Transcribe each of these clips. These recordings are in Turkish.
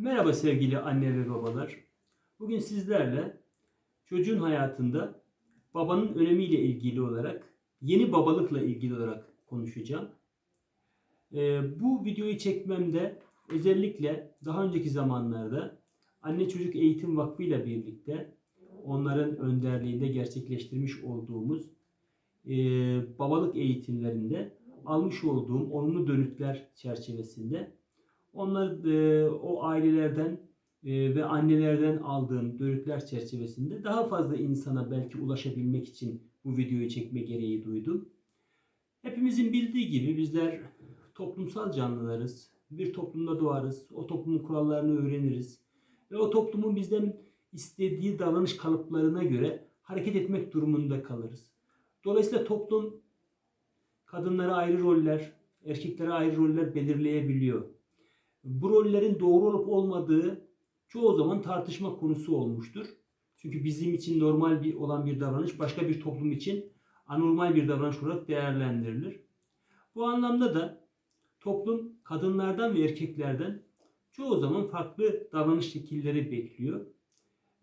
Merhaba sevgili anne ve babalar. Bugün sizlerle çocuğun hayatında babanın önemiyle ilgili olarak, yeni babalıkla ilgili olarak konuşacağım. Ee, bu videoyu çekmemde özellikle daha önceki zamanlarda Anne Çocuk Eğitim Vakfı ile birlikte onların önderliğinde gerçekleştirmiş olduğumuz e, babalık eğitimlerinde almış olduğum olumlu dönütler çerçevesinde onlar e, o ailelerden e, ve annelerden aldığım dönütler çerçevesinde daha fazla insana belki ulaşabilmek için bu videoyu çekme gereği duydum. Hepimizin bildiği gibi bizler toplumsal canlılarız. Bir toplumda doğarız. O toplumun kurallarını öğreniriz. Ve o toplumun bizden istediği davranış kalıplarına göre hareket etmek durumunda kalırız. Dolayısıyla toplum kadınlara ayrı roller, erkeklere ayrı roller belirleyebiliyor. Bu rollerin doğru olup olmadığı çoğu zaman tartışma konusu olmuştur. Çünkü bizim için normal bir olan bir davranış başka bir toplum için anormal bir davranış olarak değerlendirilir. Bu anlamda da toplum kadınlardan ve erkeklerden çoğu zaman farklı davranış şekilleri bekliyor.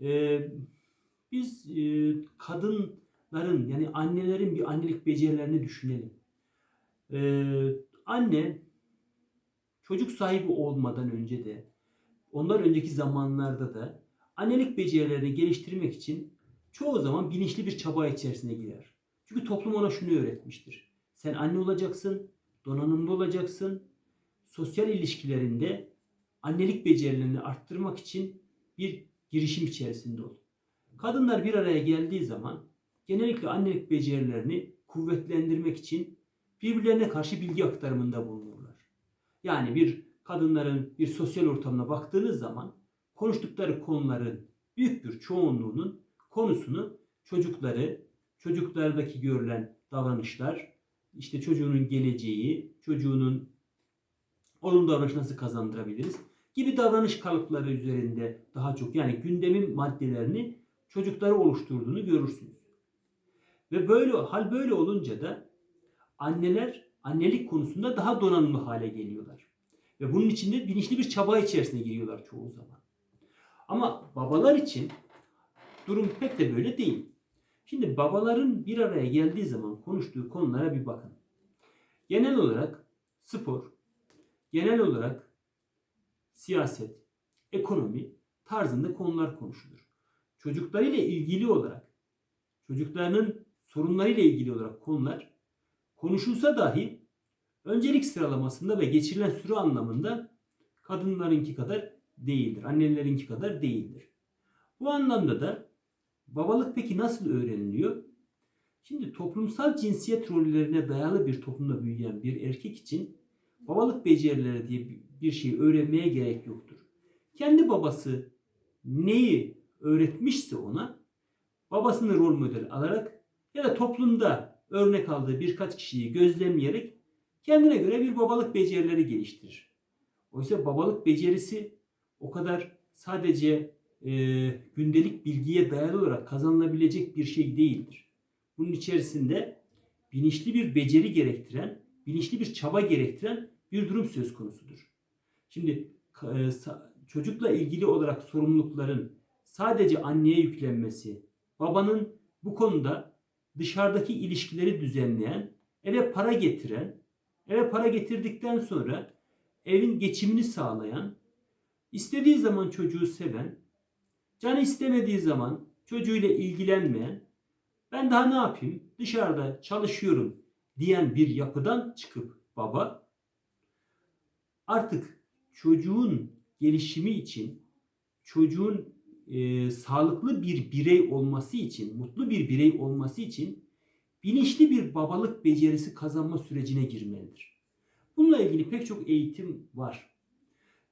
Ee, biz e, kadınların yani annelerin bir annelik becerilerini düşünelim. Ee, anne çocuk sahibi olmadan önce de ondan önceki zamanlarda da annelik becerilerini geliştirmek için çoğu zaman bilinçli bir çaba içerisine girer. Çünkü toplum ona şunu öğretmiştir. Sen anne olacaksın, donanımlı olacaksın. Sosyal ilişkilerinde annelik becerilerini arttırmak için bir girişim içerisinde ol. Kadınlar bir araya geldiği zaman genellikle annelik becerilerini kuvvetlendirmek için birbirlerine karşı bilgi aktarımında bulunurlar. Yani bir kadınların bir sosyal ortamına baktığınız zaman konuştukları konuların büyük bir çoğunluğunun konusunu çocukları, çocuklardaki görülen davranışlar, işte çocuğunun geleceği, çocuğunun olumlu davranış nasıl kazandırabiliriz gibi davranış kalıpları üzerinde daha çok yani gündemin maddelerini çocukları oluşturduğunu görürsünüz. Ve böyle hal böyle olunca da anneler annelik konusunda daha donanımlı hale geliyorlar. Ve bunun için de bilinçli bir çaba içerisine giriyorlar çoğu zaman. Ama babalar için durum pek de böyle değil. Şimdi babaların bir araya geldiği zaman konuştuğu konulara bir bakın. Genel olarak spor, genel olarak siyaset, ekonomi tarzında konular konuşulur. Çocuklarıyla ilgili olarak, çocuklarının sorunlarıyla ilgili olarak konular konuşulsa dahi öncelik sıralamasında ve geçirilen süre anlamında kadınlarınki kadar değildir. Annelerinki kadar değildir. Bu anlamda da babalık peki nasıl öğreniliyor? Şimdi toplumsal cinsiyet rollerine dayalı bir toplumda büyüyen bir erkek için babalık becerileri diye bir şey öğrenmeye gerek yoktur. Kendi babası neyi öğretmişse ona babasını rol model alarak ya da toplumda örnek aldığı birkaç kişiyi gözlemleyerek kendine göre bir babalık becerileri geliştirir. Oysa babalık becerisi o kadar sadece e, gündelik bilgiye dayalı olarak kazanılabilecek bir şey değildir. Bunun içerisinde bilinçli bir beceri gerektiren, bilinçli bir çaba gerektiren bir durum söz konusudur. Şimdi e, çocukla ilgili olarak sorumlulukların sadece anneye yüklenmesi, babanın bu konuda dışarıdaki ilişkileri düzenleyen, eve para getiren, eve para getirdikten sonra evin geçimini sağlayan, istediği zaman çocuğu seven, canı istemediği zaman çocuğuyla ilgilenmeyen, ben daha ne yapayım? Dışarıda çalışıyorum. diyen bir yapıdan çıkıp baba artık çocuğun gelişimi için çocuğun e, sağlıklı bir birey olması için, mutlu bir birey olması için bilinçli bir babalık becerisi kazanma sürecine girmelidir. Bununla ilgili pek çok eğitim var.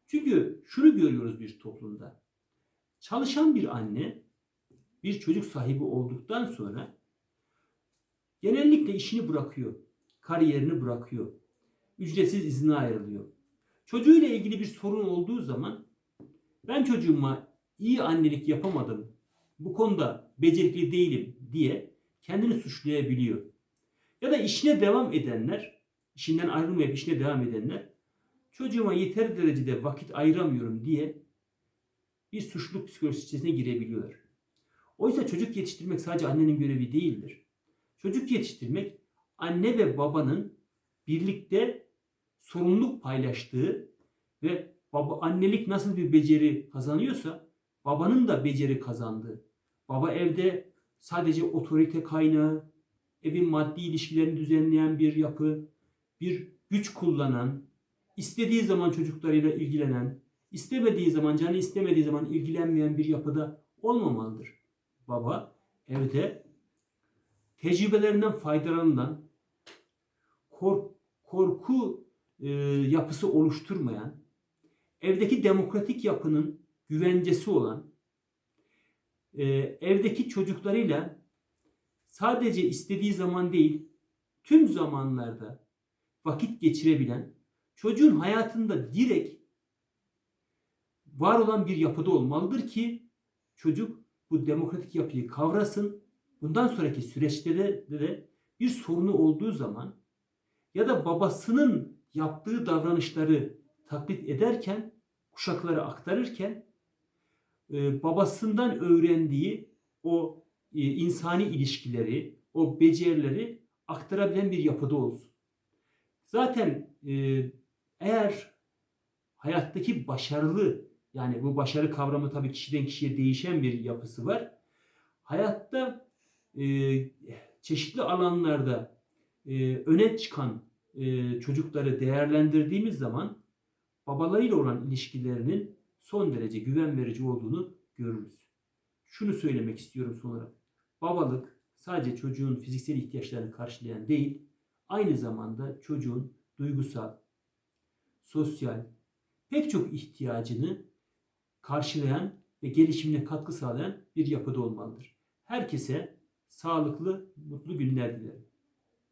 Çünkü şunu görüyoruz bir toplumda. Çalışan bir anne bir çocuk sahibi olduktan sonra genellikle işini bırakıyor. Kariyerini bırakıyor. Ücretsiz izne ayrılıyor. Çocuğuyla ilgili bir sorun olduğu zaman ben çocuğuma iyi annelik yapamadım, bu konuda becerikli değilim diye kendini suçlayabiliyor. Ya da işine devam edenler, işinden ayrılmayıp işine devam edenler çocuğuma yeter derecede vakit ayıramıyorum diye bir suçluluk psikolojisi içerisine girebiliyorlar. Oysa çocuk yetiştirmek sadece annenin görevi değildir. Çocuk yetiştirmek anne ve babanın birlikte sorumluluk paylaştığı ve baba annelik nasıl bir beceri kazanıyorsa babanın da beceri kazandığı. Baba evde sadece otorite kaynağı, evin maddi ilişkilerini düzenleyen bir yapı, bir güç kullanan, istediği zaman çocuklarıyla ilgilenen, istemediği zaman, canı istemediği zaman ilgilenmeyen bir yapıda olmamalıdır. Baba evde tecrübelerinden faydalanılan, kork- korku e, yapısı oluşturmayan, evdeki demokratik yapının güvencesi olan, e, evdeki çocuklarıyla sadece istediği zaman değil, tüm zamanlarda vakit geçirebilen, çocuğun hayatında direkt var olan bir yapıda olmalıdır ki çocuk bu demokratik yapıyı kavrasın. Bundan sonraki süreçte de, de bir sorunu olduğu zaman ya da babasının yaptığı davranışları taklit ederken, kuşaklara aktarırken babasından öğrendiği o e, insani ilişkileri, o becerileri aktarabilen bir yapıda olsun. Zaten e, eğer hayattaki başarılı yani bu başarı kavramı tabii kişiden kişiye değişen bir yapısı var. Hayatta e, çeşitli alanlarda e, öne çıkan e, çocukları değerlendirdiğimiz zaman babalarıyla olan ilişkilerinin son derece güven verici olduğunu görürüz. Şunu söylemek istiyorum son olarak. Babalık sadece çocuğun fiziksel ihtiyaçlarını karşılayan değil, aynı zamanda çocuğun duygusal, sosyal, pek çok ihtiyacını karşılayan ve gelişimine katkı sağlayan bir yapıda olmalıdır. Herkese sağlıklı, mutlu günler dilerim.